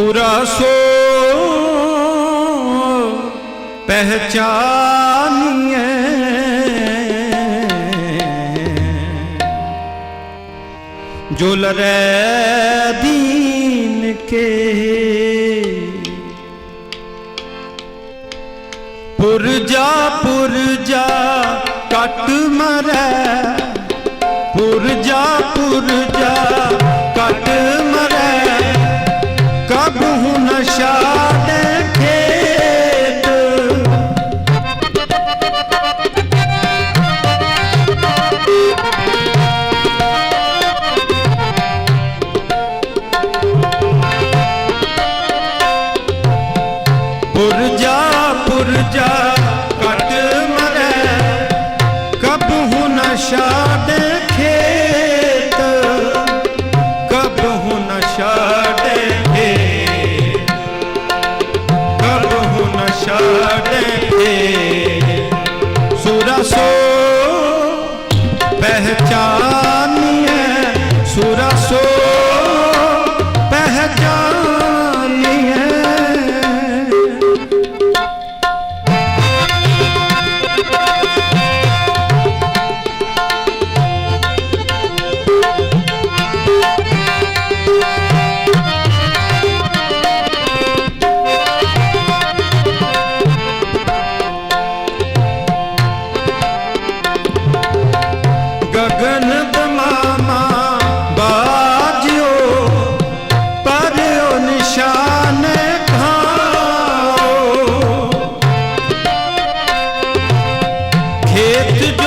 ਸੁਰਾ ਸੋ ਪਹਿਚਾਨੀਏ ਜੋ ਲਰੈ ਦੀਨ ਕੇ ਪੁਰਜਾ ਪੁਰਜਾ ਕਟ ਪੁਰਜਾ ਕਟ ਮਰੈ। ਕਬਹੁ ਨ ਛਾੜੇ ਖੇਤ। ਕਬਹੁ ਨ ਛਾੜੇ ਖੇਤ। ਕਬਹੁ ਨ ਛਾੜੇ ਖੇਤ। ਸੁਰਾ ਸੋ ਪਹਿਚਾਨੀਐ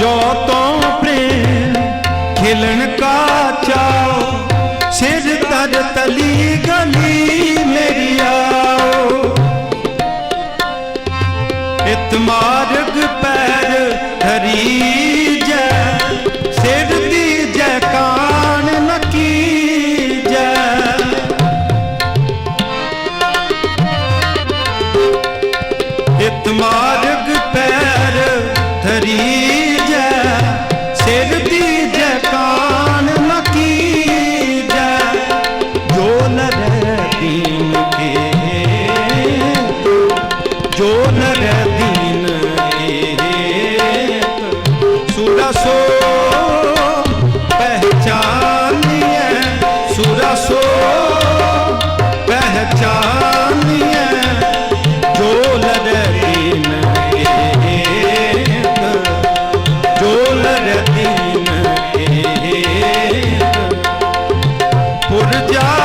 ਜੋ ਤੋਂ ਪ੍ਰੇਮ ਖਿਲਣ ਕਾ ਚਾਓ ਸਿਰ ਤਰ ਤਲੀ ਗਲੀ ਮੇਰੀ जका The.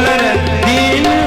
দৌলত দিন